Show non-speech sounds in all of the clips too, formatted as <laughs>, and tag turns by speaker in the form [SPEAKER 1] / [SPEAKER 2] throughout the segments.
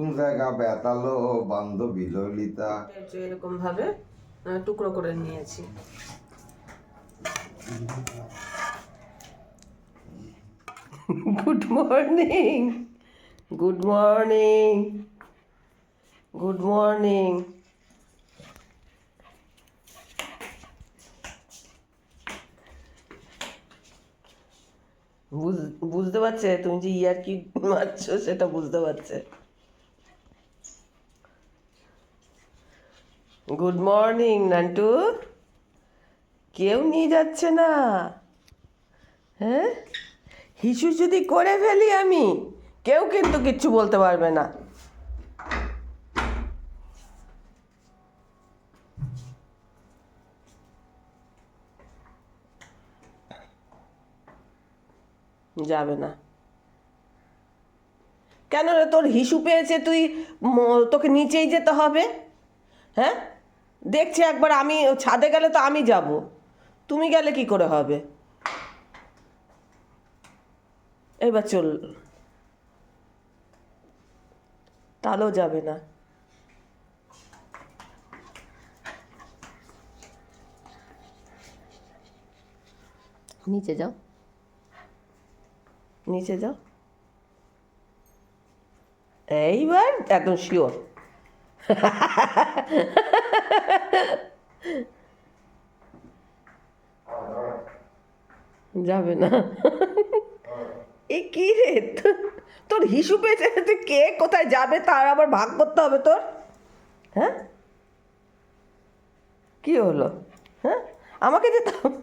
[SPEAKER 1] কোন জায়গা বেতালো বান্ধবী ললিতা।
[SPEAKER 2] এরকম ভাবে টুকরো করে নিয়েছি। Good morning good morning good morning বুঝতে পারছে? তুমি যে ইয়ার কি মারছো সেটা বুঝতে পারছে। গুড মর্নিং নান্টু কেউ নিয়ে যাচ্ছে না। হ্যাঁ? হিসু যদি করে ফেলি আমি, কেউ কিন্তু কিচ্ছু বলতে পারবে না। যাবে না। কেন তোর হিসু পেয়েছে, তুই তোকে নিচেই যেতে হবে। হ্যাঁ? দেখছি একবার আমি ছাদে গেলে তো আমি যাব। তুমি গেলে কি করে হবে? এবার চল। তাহলেও যাবে না। নিচে যাও। নিচে যাও। এইবার একদম শিওর <laughs> যাবে না। <laughs> এ কি রে? তোর হিসু পেয়েছে? তুই কে? কোথায় যাবে? তার আবার ভাগ করতে হবে তোর? হ্যাঁ? কি হলো? হ্যাঁ? আমাকে হবে?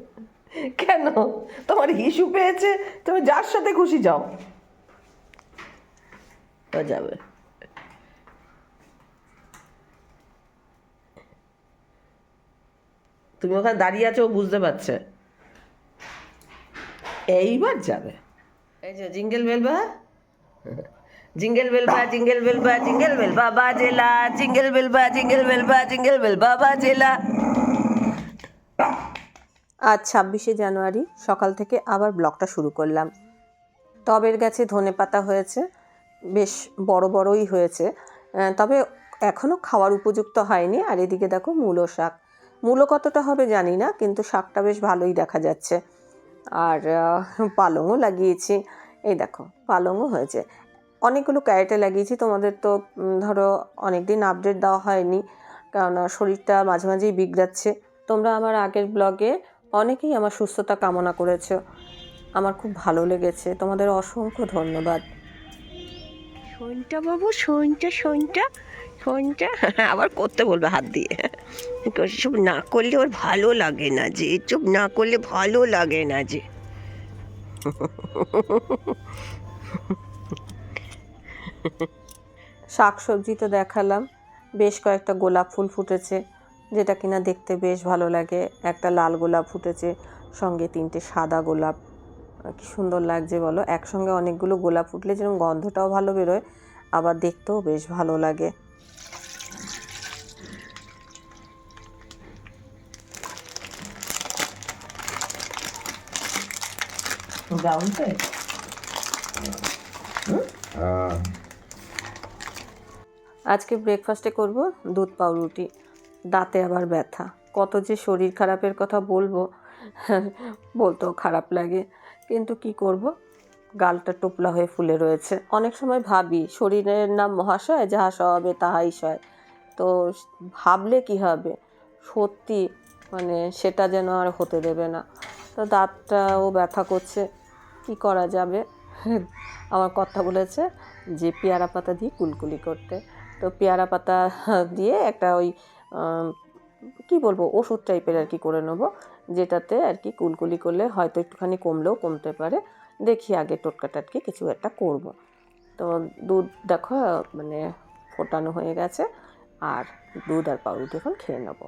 [SPEAKER 2] <laughs> কেন? তোমার হিসু পেয়েছে? তুমি যার সাথে খুশি যাও। যাবে। তুমি ওখানে দাঁড়িয়ে আছো বুঝতে পারছে। এইবার যাবে। এই যে জিঙ্গেল বেল বা? জিঙ্গেল বেল বা, জিঙ্গেল বেল বা, জিঙ্গেল বেল বাবা জেলা, জিঙ্গেল বেল বা, জিঙ্গেল বেল বা, জিঙ্গেল বেল বাবা জেলা।
[SPEAKER 3] আজ ছাব্বিশে জানুয়ারি, সকাল থেকে আবার ব্লগটা শুরু করলাম। টবের গাছে ধনে পাতা হয়েছে, বেশ বড় বড়ই হয়েছে। তবে এখনও খাওয়ার উপযুক্ত হয়নি, আর এদিকে দেখো মূলো শাক। মূলো কতটা হবে জানি না, কিন্তু শাকটা বেশ ভালোই দেখা যাচ্ছে। আর পালংও লাগিয়েছি। এই দেখো, পালংও হয়েছে। অনেকগুলো ক্যারেটে লাগিয়েছি, তোমাদের তো ধরো অনেক দিন আপডেট দেওয়া হয়নি, কারণ শরীরটা মাঝে মাঝেই বিগড়াচ্ছে। তোমরা আমার আগের ব্লগে অনেকেই আমার সুস্থতা কামনা করেছ। আমার খুব ভালো লেগেছে। তোমাদের অসংখ্য ধন্যবাদ।
[SPEAKER 2] সইনটা বাবু সইনটা সইনটা সইনটা আবার করতে বলবে হাত দিয়ে। সব না করলে ওর ভালো লাগে না যে চুপ না করলে ভালো লাগে না যে।
[SPEAKER 3] শাক সবজি তো দেখালাম। বেশ কয়েকটা গোলাপ ফুল ফুটেছে, যেটা কিনা দেখতে বেশ ভালো লাগে। একটা লাল গোলাপ ফুটেছে, সঙ্গে তিনটে সাদা গোলাপ। কি সুন্দর লাগছে বলো? একসঙ্গে অনেকগুলো গোলাপ ফুটলে যেরকম গন্ধটাও ভালো বেরোয়, আবার দেখতেও বেশ ভালো লাগে।
[SPEAKER 1] হ্যাঁ
[SPEAKER 3] আজকে ব্রেকফাস্টে করব দুধ পাউরুটি। দাঁতে আবার ব্যথা। কত যে শরীর খারাপের কথা বলব, বলতেও খারাপ লাগে। কিন্তু কি করব? গালটা টোপলা হয়ে ফুলে রয়েছে। অনেক সময় ভাবি, শরীরের নাম মহাশয়, যাহা সবে তাহাই সয়। তো ভাবলে কি হবে? সত্যি মানে সেটা যেন আর হতে দেবে না। তো দাঁতটাও ব্যথা করছে। কি করা যাবে? আমার কথা বলেছে যে পেয়ারা পাতা দিয়ে কুলকুলি করতে। তো পেয়ারা পাতা দিয়ে একটা ওই কি বলব, ওষুধ টাইপের আর কি করে নেব, যেটাতে আর কি কুলকুলি করলে হয়তো একটুখানি কমলেও কমতে পারে। দেখি আগে টোটকা টাটকি কিছু একটা করব। তো দুধ দেখো মানে ফোটানো হয়ে গেছে, আর দুধ আর পাউরুটি এখন খেয়ে নেব।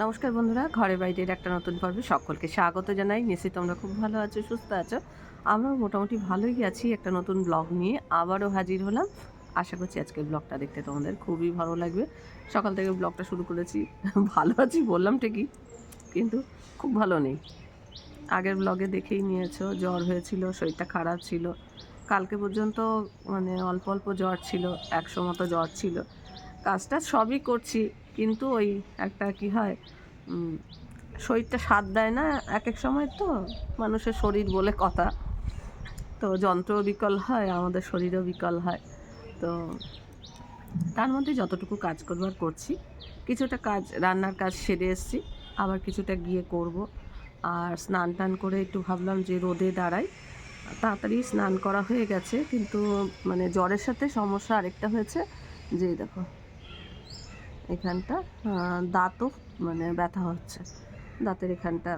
[SPEAKER 3] নমস্কার বন্ধুরা, ঘরে বাইরের একটা নতুন পর্বে সকলকে স্বাগত জানাই। নিশ্চয়ই তোমরা খুব ভালো আছো, সুস্থ আছো। আমরাও মোটামুটি ভালোই আছি একটা নতুন ব্লগ নিয়ে, আবারও হাজির হলাম। আশা করছি আজকের ব্লগটা দেখতে তোমাদের খুবই ভালো লাগবে। সকাল থেকে ব্লগটা শুরু করেছি, <laughs> ভালো আছি বললাম ঠিকই, কিন্তু খুব ভালো নেই। আগের ব্লগে দেখেই নিয়েছো, জ্বর হয়েছিল, শরীরটা খারাপ ছিল। কালকে পর্যন্ত মানে অল্প অল্প জ্বর ছিল, একশো মতো জ্বর ছিল। কাজটা সবই করছি, কিন্তু ওই একটা কি হয় শরীরটা সাথ দেয় না, এক এক সময় তো মানুষের শরীর বলে কথা। তো যন্ত্র বিকল হয়, আমাদের শরীরও বিকল হয়। তো তার মধ্যে যতটুকু কাজ করবার করছি। কিছুটা কাজ, রান্নার কাজ সেরে এসেছি, আবার কিছুটা গিয়ে করব। আর স্নান টান করে একটু ভাবলাম যে রোদে দাঁড়াই। তাড়াতাড়ি স্নান করা হয়ে গেছে, কিন্তু মানে জ্বরের সাথে সমস্যা আরেকটা হয়েছে যে দেখো, এখানটা দাঁতও মানে ব্যথা হচ্ছে। দাঁতের এখানটা,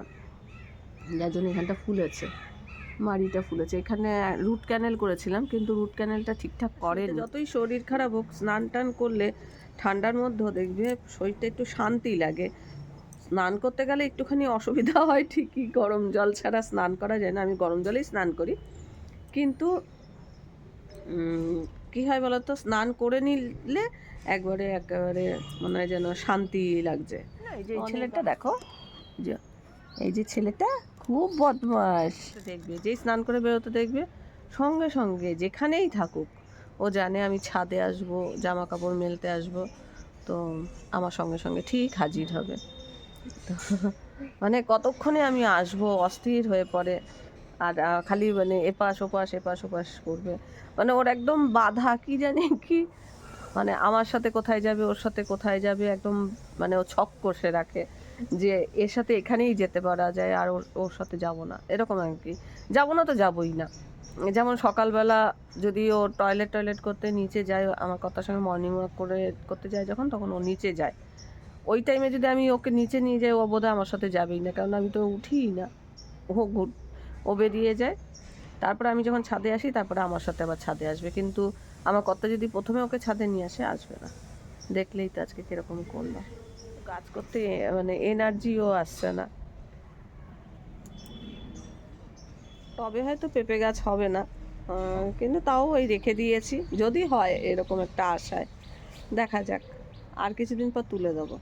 [SPEAKER 3] যার জন্য এখানটা ফুলেছে। মাড়িটা ফুলেছে। এখানে রুট ক্যানেল করেছিলাম কিন্তু রুট ক্যানেলটা ঠিকঠাক করে যতই শরীর খারাপ হোক স্নান টান করলে ঠান্ডার মধ্যেও দেখবে শরীরটা একটু শান্তি লাগে। স্নান করতে গেলে একটুখানি অসুবিধা <laughs> হয় ঠিকই গরম জল ছাড়া স্নান করা যায় না আমি গরম জলেই স্নান করি। কিন্তু কি হয় বলতো স্নান করে নিলে একবারে একেবারে মনে হয় যেন শান্তি লাগছে। এই যে ছেলেটা দেখো এই যে ছেলেটা খুব বদমাস দেখবে, যেই স্নান করে বেরোতে দেখবে, সঙ্গে সঙ্গে যেখানেই থাকুক, ও জানে আমি ছাদে আসব জামা কাপড় মেলতে আসব, তো আমার সঙ্গে সঙ্গে ঠিক হাজির হবে। তো মানে কতক্ষণে আমি আসব, অস্থির হয়ে পড়ে, আর খালি মানে এপাশ ওপাশ এপাশ ওপাশ করবে। মানে ওর একদম বাধা, কি জানি কি? মানে আমার সাথে কোথায় যাবে, ওর সাথে কোথায় যাবে, একদম মানে ও ছক কষে রাখে। যে এর সাথে এখানেই যেতে পারা যায় আর ওর ওর সাথে যাব না। এরকম আর কি। যাব না তো যাবই না। যেমন সকালবেলা যদি ও টয়লেট টয়লেট করতে নিচে যায়, আমার কথার সঙ্গে মর্নিং ওয়াক করে করতে যায় যখন, তখন ও নিচে যায়। ওই টাইমে যদি আমি ওকে নিচে নিয়ে যাই, ও বোধহয় আমার সাথে যাবেই না। কারণ আমি তো উঠিই না। ও ও বেরিয়ে যায়। তারপরে আমি যখন ছাদে আসি, তারপরে আমার সাথে আবার ছাদে আসবে। কিন্তু আমার কর্তা যদি প্রথমে ওকে ছাদে নিয়ে আসে, আসবে না। দেখলেই তো আজকে কীরকম করল। কাজ করতে মানে এনার্জিও আসছে না। তবে হয়তো পেঁপে গাছ হবে না কিন্তু তাও ওই রেখে দিয়েছি, যদি হয় এরকম একটা আশায়। দেখা যাক, আর কিছুদিন পর তুলে দেবো।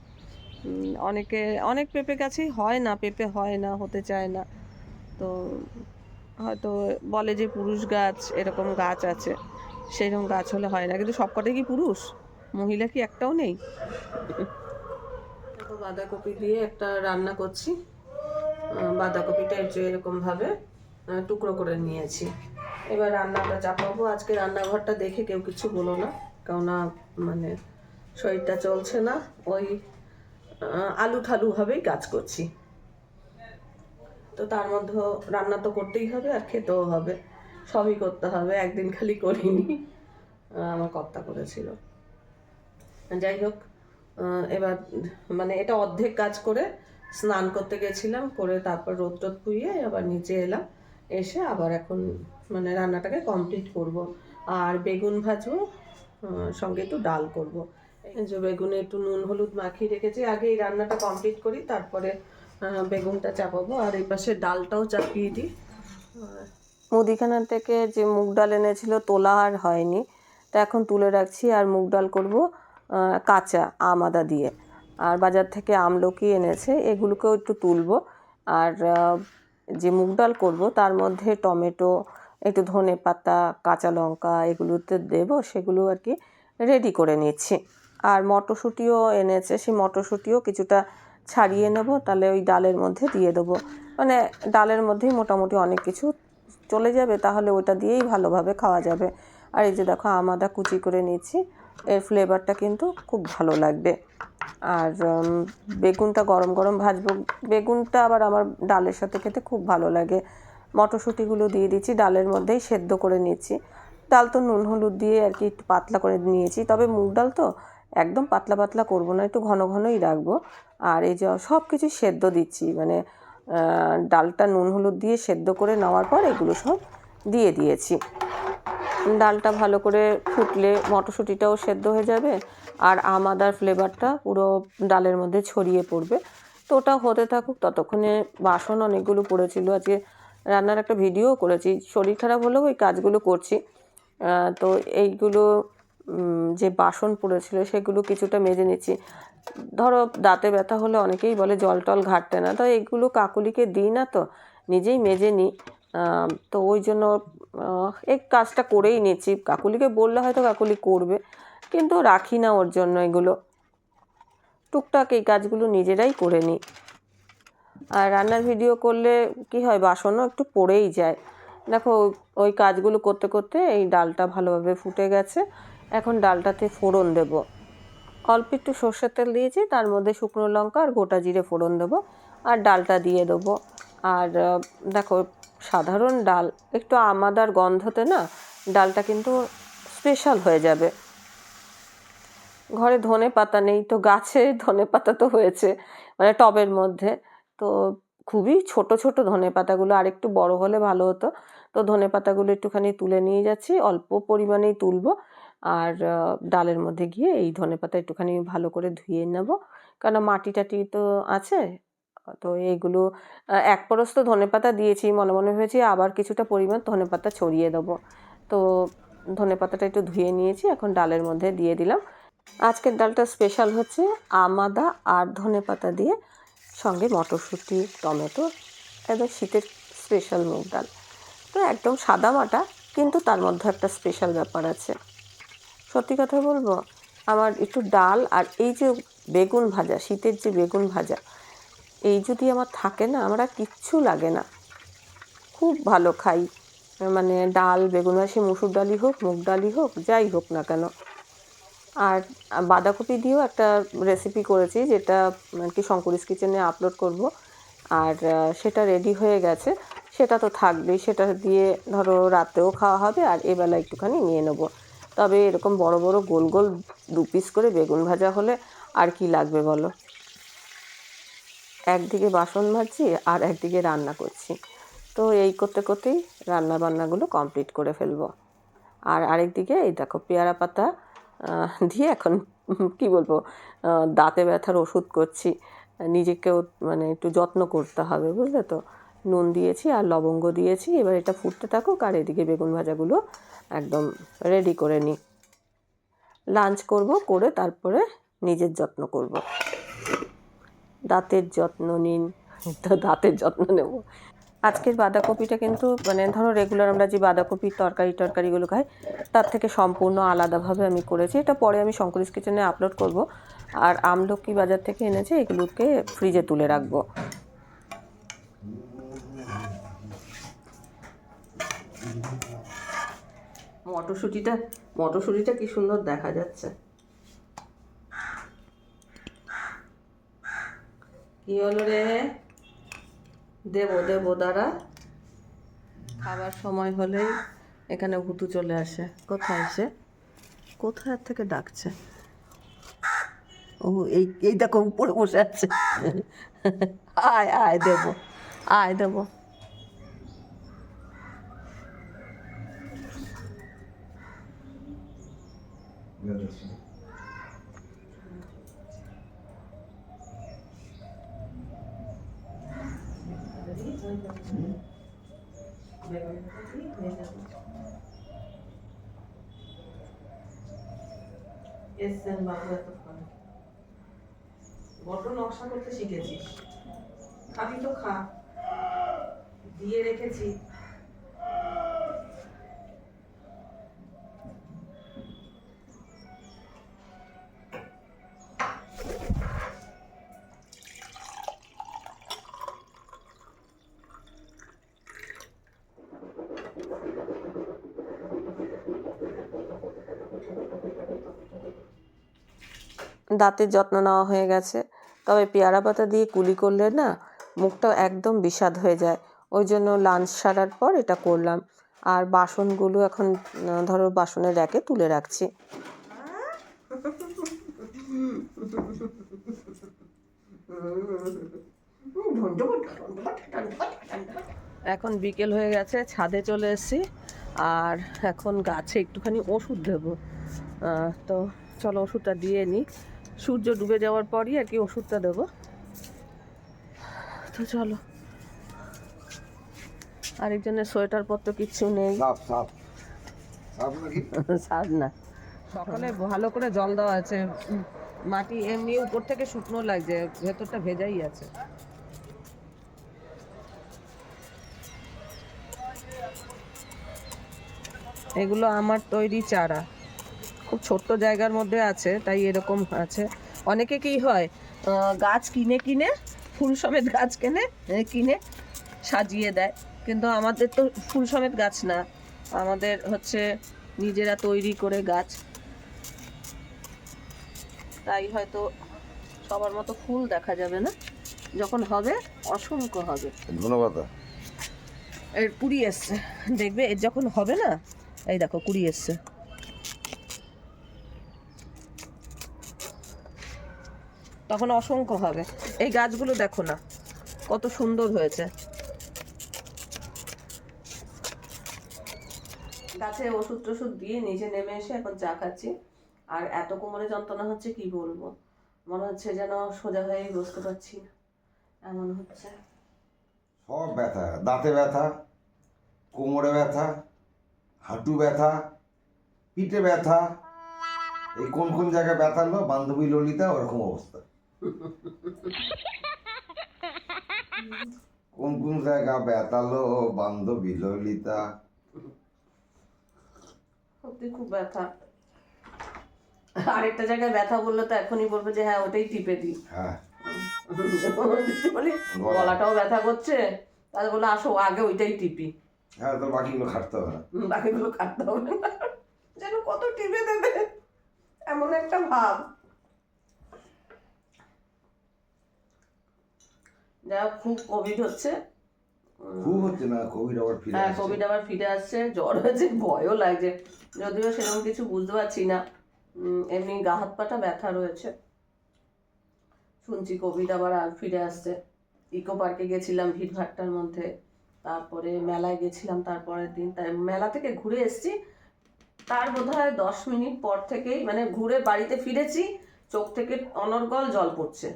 [SPEAKER 3] অনেকে, অনেক পেঁপে গাছেই হয় না, পেঁপে হয় না, হতে চায় না। তো হয়তো বলে যে পুরুষ গাছ, এরকম গাছ আছে, সেরকম গাছ হলে হয় না। কিন্তু সবকটাই কি পুরুষ? মহিলা কি একটাও নেই? দেখো বাঁধাকপি দিয়ে একটা রান্না করছি। বাঁধাকপিটা একটু এরকমভাবে টুকরো করে নিয়েছি। এবার রান্নাটা চাপাবো। আজকে রান্নাঘরটা দেখে কেউ কিছু বলো না, কেননা মানে শরীরটা চলছে না। ওই আলু ঠালু ভাবেই কাজ করছি। তো তার মধ্যে রান্না তো করতেই হবে আর খেতেও হবে। সবই করতে হবে, একদিন খালি করিনি। আমার কর্তা করেছিল। যাই হোক এবার মানে এটা অর্ধেক কাজ করে স্নান করতে গেছিলাম, করে তারপর রোদ টোদ পুইয়ে আবার নিচে এলাম। এসে আবার এখন মানে রান্নাটাকে কমপ্লিট করব। আর বেগুন ভাজবো সঙ্গে একটু ডাল করব। যে বেগুনে একটু নুন, হলুদ মাখিয়ে রেখেছি আগে এই রান্নাটা কমপ্লিট করি, তারপরে বেগুনটা চাপাবো। আর এই পাশে ডালটাও চাপিয়ে দিই। মুদিখানা থেকে যে মুগ ডাল এনেছিল, তোলা আর হয়নি। তা এখন তুলে রাখছি, আর মুগ ডাল করব। কাঁচা আম আদা দিয়ে। আর বাজার থেকে আমলকি এনেছে, এগুলোকেও একটু তুলবো। আর যে মুগ ডাল করব, তার মধ্যে টমেটো, একটু ধনে পাতা, কাঁচা লঙ্কা এগুলোতে দেব, সেগুলো আর কি রেডি করে নিচ্ছি। আর মটরশুঁটিও এনেছে, সেই মটরশুঁটিও কিছুটা ছাড়িয়ে নেব, তাহলে ওই ডালের মধ্যে দিয়ে দেবো। মানে ডালের মধ্যেই মোটামুটি অনেক কিছু চলে যাবে, তাহলে ওটা দিয়েই ভালোভাবে খাওয়া যাবে। আর এই যে দেখো আমাদা কুচি করে নিচ্ছি। এর ফ্লেভারটা কিন্তু খুব ভালো লাগবে। আর বেগুনটা গরম গরম ভাজবো। বেগুনটা আবার আমার ডালের সাথে খেতে খুব ভালো লাগে। মটরশুঁটিগুলো দিয়ে দিচ্ছি, ডালের মধ্যেই সেদ্ধ করে নিচ্ছি। ডাল তো নুন হলুদ দিয়ে আর কি একটু পাতলা করে নিয়েছি। তবে মুগ ডাল তো একদম পাতলা পাতলা করব না, একটু ঘন ঘনই রাখব। আর এই যে সব কিছু সেদ্ধ দিচ্ছি মানে ডালটা নুন হলুদ দিয়ে সেদ্ধ করে নেওয়ার পর এগুলো সব দিয়ে দিয়েছি। ডালটা ভালো করে ফুটলে মটরশুঁটিটাও সেদ্ধ হয়ে যাবে আর আম, আদার ফ্লেভারটা পুরো ডালের মধ্যে ছড়িয়ে পড়বে। তো ওটা হতে থাকুক, ততক্ষণে বাসন অনেকগুলো পড়েছিল। আজকে রান্নার একটা ভিডিও করেছি। শরীর খারাপ হলেও ওই কাজগুলো করছি। তো এইগুলো যে বাসন পড়েছিল সেগুলো কিছুটা মেজে নিচ্ছি। ধরো, দাঁতে ব্যথা হলে অনেকেই বলে জল টল ঘাটতে না। তো এইগুলো কাকুলিকে দিই না তো, নিজেই মেজে নিই। তো ওই জন্য এই কাজটা করেই নিচ্ছি কাকুলিকে বললে হয়তো কাকুলি করবে, কিন্তু রাখি না ওর জন্য এগুলো। টুকটাক এই কাজগুলো নিজেরাই করে নিই। আর রান্নার ভিডিও করলে কি হয়, বাসনও একটু পড়েই যায়। দেখো, ওই কাজগুলো করতে করতে এই ডালটা ভালোভাবে ফুটে গেছে। এখন ডালটাতে ফোড়ন দেব। অল্প একটু সর্ষের তেল দিয়েছি, তার মধ্যে শুকনো লঙ্কা আর গোটা জিরে ফোড়ন দেবো। আর ডালটা দিয়ে দেবো। আর দেখো সাধারণ ডাল, একটু আমাদার গন্ধতে না ডালটা কিন্তু স্পেশাল হয়ে যাবে। ঘরে ধনে পাতা নেই তো গাছে ধনে পাতা তো হয়েছে মানে টবের মধ্যে। তো খুবই ছোট ছোট ধনে পাতাগুলো, আর একটু বড় হলে ভালো হতো। তো ধনে পাতাগুলো একটুখানি তুলে নিয়ে যাচ্ছি, অল্প পরিমাণেই তুলব। আর ডালের মধ্যে গিয়ে এই ধনে পাতা একটুখানি ভালো করে ধুয়ে নেব। কারণ মাটি টাটি তো আছে তো এইগুলো এক পরশ তো ধনে পাতা দিয়েছি, মনে মনে হয়েছে আবার কিছুটা পরিমাণ ধনে পাতা ছড়িয়ে দেবো। তো ধনে পাতাটা একটু ধুয়ে নিয়েছি, এখন ডালের মধ্যে দিয়ে দিলাম। আজকের ডালটা স্পেশাল হচ্ছে আমাদা আর ধনে পাতা দিয়ে সঙ্গে মটরশুঁটি, টমেটো একদম শীতের স্পেশাল মুগ ডাল। তো একদম সাদা মাটা, কিন্তু তার মধ্যে একটা স্পেশাল ব্যাপার আছে। সত্যি কথা বলব, আমার একটু ডাল আর এই যে বেগুন ভাজা, শীতের যে বেগুন ভাজা এই যদি আমার থাকে না, আমার আর কিচ্ছু লাগে না। খুব ভালো খাই। মানে ডাল, বেগুন ভাজি মুসুর ডালই হোক, মুগ ডালই হোক, যাই হোক না কেন। আর বাঁধাকপি দিয়েও একটা রেসিপি করেছি, যেটা আর কি শঙ্করিস কিচেনে আপলোড করব। আর সেটা রেডি হয়ে গেছে। সেটা তো থাকবেই। সেটা দিয়ে ধরো রাতেও খাওয়া হবে, আর এবেলা একটুখানি নিয়ে নেব। তবে এরকম বড় বড় গোল গোল দু পিস করে বেগুন ভাজা হলে আর কি লাগবে বলো? একদিকে বাসন মাজছি আর একদিকে রান্না করছি। তো এই করতে করতেই রান্না বান্নাগুলো কমপ্লিট করে ফেলব। আর আরেকদিকে এই দেখো পেয়ারা পাতা দিয়ে এখন <laughs> কি বলব দাঁতে ব্যথার ওষুধ করছি। নিজেকেও মানে একটু যত্ন করতে হবে, বুঝলে তো? নুন দিয়েছি আর লবঙ্গ দিয়েছি, এবার এটা ফুটতে থাকুক আর এদিকে বেগুন ভাজাগুলো একদম রেডি করে নিই। লাঞ্চ করব, করে তারপরে নিজের যত্ন করব। দাঁতের যত্ন নিন। তো দাঁতের যত্ন নেব। আজকের বাঁধাকপিটা কিন্তু মানে ধরো রেগুলার আমরা যে বাঁধাকপির তরকারি টরকারিগুলো খাই, তার থেকে সম্পূর্ণ আলাদাভাবে আমি করেছি। এটা পরে আমি শঙ্করিস কিচেনে আপলোড করব। আর আমলকি বাজার থেকে এনেছে, এগুলোকে ফ্রিজে তুলে রাখব। মটরশুঁটিটা মটরশুঁটিটা কি সুন্দর দেখা যাচ্ছে। কি হলো রে? দেবো দেবো, দাঁড়া। খাবার সময় হলেই এখানে ভুতু চলে আসে। কোথায় এসে কোথায় থেকে ডাকছে? ও, এই এই দেখো, উপরে বসে আছে। আয় আয়, দেবো আয়, দেবো। এসছেন নকশা করতে শিখেছিস খাবি তো খা দিয়ে রেখেছি দাঁতের যত্ন নেওয়া হয়ে গেছে। তবে পেয়ারা পাতা দিয়ে কুলি করলে না মুখটা একদম বিষাদ হয়ে যায়। ওই জন্য লাঞ্চ সারার পর এটা করলাম। আর বাসনগুলো এখন ধরো বাসনের র্যাকে তুলে রাখছি। এখন বিকেল হয়ে গেছে, ছাদে চলে এসেছি। আর এখন গাছে একটুখানি ওষুধ দেবো। তো চলো ওষুধটা দিয়ে নিই। সূর্য ডুবে যাওয়ার পরই আর কি ওষুধটা দেবো। তো চলো। আরেকজনের সোয়েটার পত্র কিচ্ছু নেই।
[SPEAKER 1] সাপ <laughs>
[SPEAKER 3] না। সকালে ভালো করে জল দেওয়া আছে। মাটি এমনি উপর থেকে শুকনো লাগছে ভেতরটা ভেজাই আছে। এগুলো আমার তৈরি চারা। খুব ছোট্ট জায়গার মধ্যে আছে তাই এরকম আছে। অনেকে কি হয় গাছ কিনে কিনে ফুল সমেত গাছ কেনে কিনে সাজিয়ে দেয়। কিন্তু আমাদের তো ফুল সমেত গাছ না আমাদের হচ্ছে নিজেরা তৈরি করে গাছ। তাই হয়তো সবার মতো ফুল দেখা যাবে না। যখন হবে অসংখ্য হবে।
[SPEAKER 1] ধন্যবাদ।
[SPEAKER 3] এর কুড়ি এসছে। দেখবে এর যখন হবে না এই দেখো কুড়ি এসছে। তখন অসংখ্য হবে। এই গাছগুলো দেখো না, কত সুন্দর হয়েছে। গাছে ওষুধ টষুধ দিয়ে নিচে নেমে এসে এখন চা খাচ্ছি। আর এত কোমরে যন্ত্রণা হচ্ছে কি বলব? মনে হচ্ছে যেন সোজা হয়েই বসতে পারছি না। এমন হচ্ছে।
[SPEAKER 1] সব ব্যথা, দাঁতে ব্যথা, কোমরে ব্যথা, হাঁটু ব্যথা, পিঠে ব্যথা। এই কোন কোন জায়গায় ব্যথা হলো? বান্ধবী ললিতা, ওরকম অবস্থা। কোন কোন জায়গা ব্যথালো বান্ধবী ললিতা?
[SPEAKER 3] সত্যি খুব ব্যথা। আরেকটা জায়গায় ব্যথা বললে তো এখনই বলবে যে হ্যাঁ ওটাই টিপে দিই।
[SPEAKER 1] হ্যাঁ।
[SPEAKER 3] গলাটাও ব্যথা করছে। তাহলে বলে আসো আগে ওইটাই টিপি।
[SPEAKER 1] হ্যাঁ তো বাকিগুলো খাটতে হবে না।
[SPEAKER 3] বাকিগুলো কাটতে হবে না। যেন কত টিপে দেবে। এমন একটা ভাব। যা খুব কোভিড হচ্ছে।
[SPEAKER 1] খুব হচ্ছে না কোভিড আবার ফিরে
[SPEAKER 3] হ্যাঁ কোভিড আবার ফিরে আসছে। জ্বর হয়েছে ভয়ও লাগছে। যদিও সেরকম কিছু বুঝতে পারছি না। এমনি গা হাত পাটা ব্যথা রয়েছে। শুনছি কোভিড আবার আর ফিরে আসছে। ইকো পার্কে গেছিলাম ভিড়ভাট্টার মধ্যে। তারপরে মেলায় গেছিলাম তারপরের দিন। তাই মেলা থেকে ঘুরে এসেছি। তার বোধ হয় দশ মিনিট পর থেকেই মানে ঘুরে বাড়িতে ফিরেছি। চোখ থেকে অনর্গল জল পড়ছে।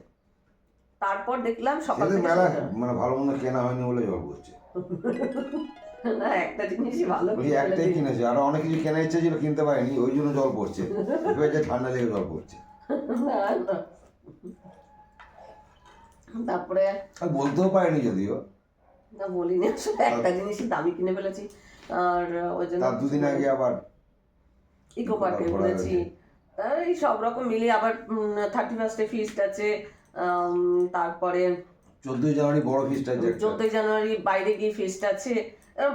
[SPEAKER 3] তারপর দেখলাম সকাল থেকে
[SPEAKER 1] মেলা মানে ভালো মন্দ কেনা হয়নি বলে জল পড়ছে
[SPEAKER 3] না একটা জিনিসই ভালো
[SPEAKER 1] ওই একটাই কিনেছে আরও অনেক কিছু কেনার ইচ্ছা ছিল কিনতে পারেনি ওই জন্য জল পড়ছে। ভেবেছে ঠান্ডা লেগে জল পড়ছে।
[SPEAKER 3] তারপরে
[SPEAKER 1] আর বলতেও পারেনি যদিও।
[SPEAKER 3] না বলিনি আসলে একটা জিনিসই দামি কিনে ফেলেছি। আর ওই জন্য
[SPEAKER 1] তার দুদিন আগে আবার
[SPEAKER 3] ইকো পার্কে
[SPEAKER 1] ঘোরা
[SPEAKER 3] ঘুরেছি। এই সব রকম মিলিয়ে আবার থার্টি ফার্স্টে ফিস্ট আছে। তারপরে
[SPEAKER 1] চোদ্দই জানুয়ারি বড় ফিস্ট আছে।
[SPEAKER 3] চোদ্দই জানুয়ারি বাইরে গিয়ে ফিস্ট আছে।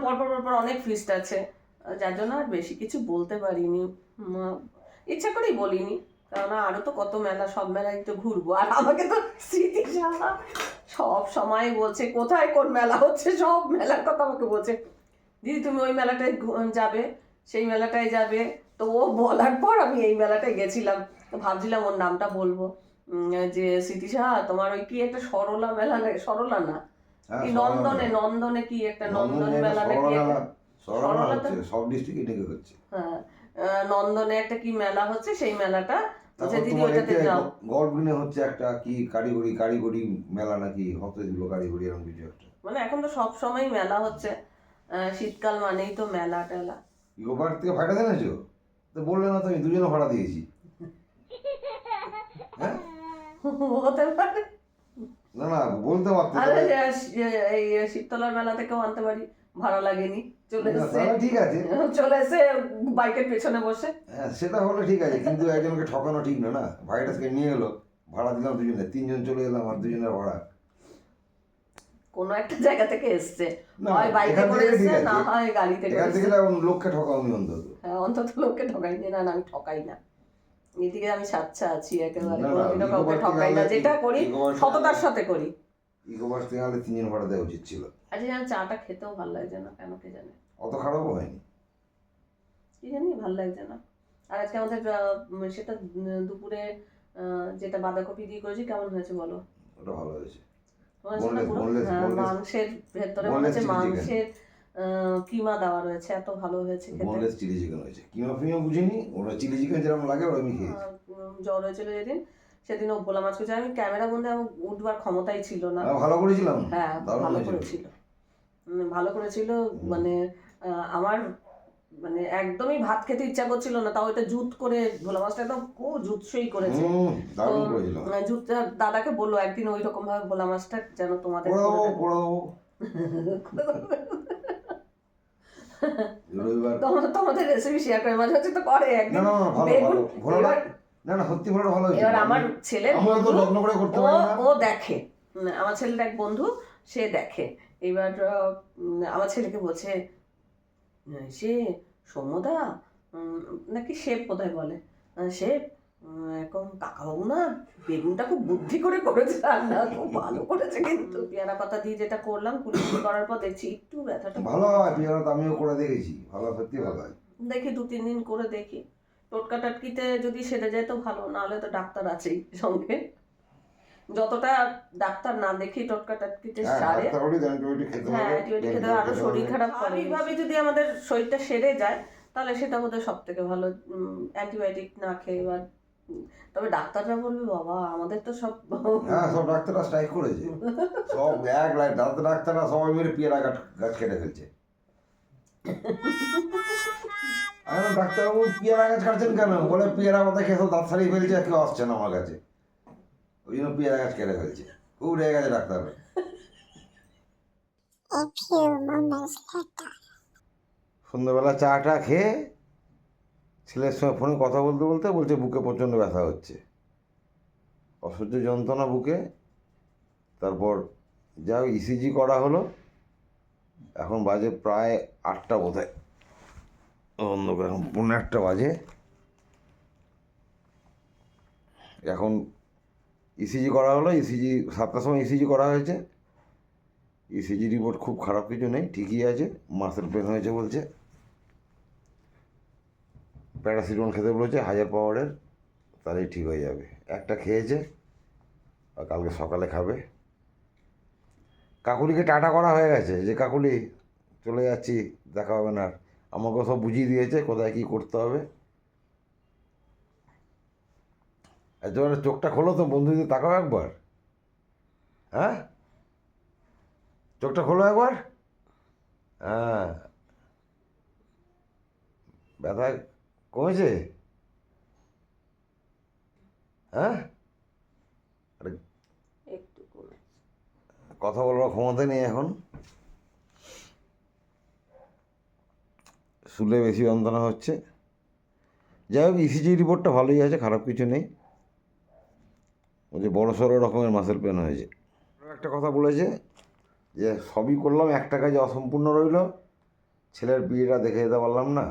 [SPEAKER 3] পরপর পরপর অনেক ফিস্ট আছে। যার জন্য আর বেশি কিছু বলতে পারিনি। ইচ্ছা করেই বলিনি। কারণ আরও তো কত মেলা সব মেলায় তো ঘুরবো। আর আমাকে তো স্মৃতি সব সময় বলছে কোথায় কোন মেলা হচ্ছে সব মেলার কথা আমাকে বলছে। দিদি তুমি ওই মেলাটায় যাবে সেই মেলাটায় যাবে। তো ও বলার পর আমি এই মেলাটায় গেছিলাম। তো ভাবছিলাম ওর নামটা বলব। যে স্মৃতি সাহা তোমার ওই কি একটা সরলা মেলা সরলা না?
[SPEAKER 1] হ্যাঁ,
[SPEAKER 3] নন্দনে নন্দনে কি একটা নন্দন মেলা। নাকি
[SPEAKER 1] সরলা হচ্ছে সব ডিস্ট্রিক্টে নাকি হচ্ছে।
[SPEAKER 3] হ্যাঁ নন্দনে একটা কি মেলা হচ্ছে সেই মেলাটা? বলছে দিদি
[SPEAKER 1] তোমার
[SPEAKER 3] যাও।
[SPEAKER 1] গল্পিনে হচ্ছে একটা কি কারিগরি কারিগরি মেলা নাকি? হতে দিল কারিগরি এরকম কিছু একটা।
[SPEAKER 3] মানে এখন তো সব সময় মেলা হচ্ছে। শীতকাল মানেই তো মেলা টেলা
[SPEAKER 1] ইকো থেকে ভাড়া জেনেছো? তো বললে না তো আমি দুজনে ভাড়া দিয়েছি।
[SPEAKER 3] হতে পারে।
[SPEAKER 1] না না বলতে পারতে
[SPEAKER 3] আরে এই শীততলার মেলা থেকেও আনতে পারি। ভাড়া লাগেনি। চলে
[SPEAKER 1] তাহলে ঠিক আছে। <laughs>
[SPEAKER 3] চলে এসে বাইকের পেছনে বসে।
[SPEAKER 1] হ্যাঁ সেটা হলে ঠিক আছে কিন্তু একজনকে ঠকানো ঠিক না না? নিয়ে এলো ভাড়া দিলাম দুজনে তিনজন চলে এলাম আর দুজনের ভাড়া।
[SPEAKER 3] কোনো একটা জায়গা থেকে এসছে।
[SPEAKER 1] না,
[SPEAKER 3] হয় বাইকে করে এসছে না হয় গাড়িতে
[SPEAKER 1] এখান থেকে লোককে ঠকাওনি অন্তত।
[SPEAKER 3] হ্যাঁ অন্তত লোককে ঠকাই না না আমি ঠকাই না। এদিকে আমি সাচ্ছা আছি একেবারে। কোনোদিনও কাউকে ঠকাই না। যেটা করি সততার সাথে করি।
[SPEAKER 1] ইকো পার্ক থেকে আনলে তিনজন ভাড়া দেওয়া উচিত ছিল।
[SPEAKER 3] আজকে যেন চাটা খেতেও ভালো লাগছে না কেন কে জানে?
[SPEAKER 1] অত খারাপও হয়নি।
[SPEAKER 3] কি জানি ভালো লাগছে না আর আজকে আমাদের সেটা দুপুরে যেটা বাঁধাকপি দিয়ে করেছি কেমন হয়েছে বলো?
[SPEAKER 1] ওটা ভালো হয়েছে।
[SPEAKER 3] হ্যাঁ. মাংসের ভেতরে মনে হচ্ছে মাংসের কিমা দেওয়া রয়েছে এত ভালো হয়েছে খেতে।
[SPEAKER 1] বোনলেস চিলি চিকেন হয়েছে। কিমা ফিমা বুঝিনি ওরা চিলি চিকেন যেরকম লাগে ওরা আমি খেয়েছি
[SPEAKER 3] জ্বর হয়েছিল যেদিন সেদিন ও ভোলা মাছ করছে আমি ক্যামেরা বন্ধে আমার উঠবার ক্ষমতাই ছিল না।
[SPEAKER 1] ভালো করেছিলাম।
[SPEAKER 3] হ্যাঁ ভালো করেছিল। ভালো করেছিল মানে আমার মানে একদমই ভাত খেতে ইচ্ছা করছিল না। তাও এটা জুত করে ভোলা মাছটা একদম খুব জুতসই করেছে। আহ, জুত দাদাকে বলল একদিন ওই রকম ভাবে ভোলা মাছটা যেন তোমাদের <laughs>
[SPEAKER 1] করে
[SPEAKER 3] করে
[SPEAKER 1] দেবো
[SPEAKER 3] দেয়।
[SPEAKER 1] করে দেবো রবিবার।
[SPEAKER 3] তোমরা তোমাদের রেসিপি শেয়ার করে মাঝে তো করে একদিন।
[SPEAKER 1] না না, ভালো ভালো না না সত্যি ভালো ভালো
[SPEAKER 3] এবার আমার
[SPEAKER 1] আমরা তো করে করতে পারি না।
[SPEAKER 3] ও দেখে। আমার ছেলের এক বন্ধু সে দেখে। এবার আমার ছেলেকে বলছে সে সৌম্যদা উম, নাকি শেফ বোধহয় বলে? উম, এখন কাকাবাবু না বেগুনটা খুব বুদ্ধি করে করেছে রান্না খুব ভালো করেছে কিন্তু। পেয়ারা পাতা দিয়ে যেটা করলাম কুলি করার পর দেখছি একটু ব্যথাটা
[SPEAKER 1] ভালো হয় পিয়ারা আমিও করে দেখেছি ভালো সত্যি ভালো হয়।
[SPEAKER 3] দেখি দু তিন দিন করে দেখি। টোটকা টাটকিতে যদি সেরে যায় তো ভালো নাহলে তো ডাক্তার আছেই সঙ্গে। যতটা ডাক্তার না দেখি টোটকা টাটকিতে
[SPEAKER 1] হ্যাঁ
[SPEAKER 3] সারে হ্যাঁ অ্যান্টিবায়োটিক খেতে আরও শরীর খারাপ করে এইভাবে যদি আমাদের শরীরটা সেরে যায় তাহলে সেটা বোধহয় সব থেকে ভালো অ্যান্টিবায়োটিক না খেয়ে বা তবে ডাক্তাররা বলবে বাবা আমাদের তো সব
[SPEAKER 1] হ্যাঁ সব ডাক্তাররা স্ট্রাইক করেছে। সব এক লাইন ডাক্তার ডাক্তাররা সবাই মিলে পেয়ারা গাছ গাছ কেটে ফেলছে। আমি বললাম, ডাক্তারবাবু পেয়ারা গাছ কাটছেন কেন? বলে পেয়ারা পাতা খেয়ে সব দাঁত ছাড়িয়ে ফেলছে কেউ আসছে না আমার কাছে। ওই জন্য পেয়ারা গাছ কেটে ফেলছে। খুব রেগে গেছে ডাক্তাররা। সন্ধ্যাবেলা চাটা খেয়ে ছেলের সঙ্গে ফোনে কথা বলতে বলতে বলছে বুকে প্রচণ্ড ব্যথা হচ্ছে। অসহ্য যন্ত্রণা বুকে। তারপর যা ইসিজি করা হলো। এখন বাজে প্রায় আটটা বোধ হয় অন্ধকার, এখন পনেরো একটা বাজে। এখন ইসিজি করা হলো। ইসিজি সাতটার সময় ইসিজি করা হয়েছে। ইসিজি রিপোর্ট খুব খারাপ কিছু নেই, ঠিকই আছে। মাসেল পেন হয়েছে বলছে। প্যারাসিটামল খেতে বলেছে, হাজার পাওয়ারের, তাহলেই ঠিক হয়ে যাবে। একটা খেয়েছে, আর কালকে সকালে খাবে। কাকুলিকে টাটা করা হয়ে গেছে যে, কাকুলি, চলে যাচ্ছি, দেখা হবে না। আর। আমাকেও সব বুঝিয়ে দিয়েছে, কোথায় কী করতে হবে। একেবারে চোখটা খোলো তো বন্ধুদের তাকাও একবার। হ্যাঁ? চোখটা খোলো একবার। হ্যাঁ। ব্যথা কমেছে হ্যাঁ আরে
[SPEAKER 3] একটু
[SPEAKER 1] কথা বলবার ক্ষমতা নেই এখন শুলে বেশি যন্ত্রণা হচ্ছে যাই হোক ইসিজি রিপোর্টটা ভালোই আছে খারাপ কিছু নেই বলছে বড় সড়ো রকমের মাসেল পেন হয়েছে একটা কথা বলেছে যে সবই করলাম একটা কাজ অসম্পূর্ণ রইল ছেলের বিয়েটা দেখে যেতে পারলাম না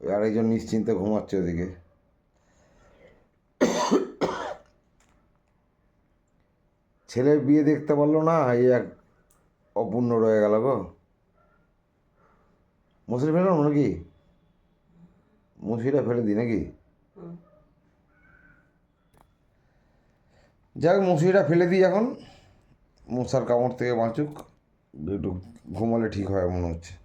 [SPEAKER 1] আরেকজন নিশ্চিন্তে ঘুমাচ্ছে ওদিকে। ছেলের বিয়ে দেখতে পারল না এই এক অপূর্ণ রয়ে গেল গো। মুসুরি ফেলো নাকি? মুসিটা ফেলে দিই নাকি। যাক মুসুরিটা ফেলে দিই এখন। মশার কামড় থেকে বাঁচুক। একটু ঘুমালে ঠিক হয় মনে হচ্ছে।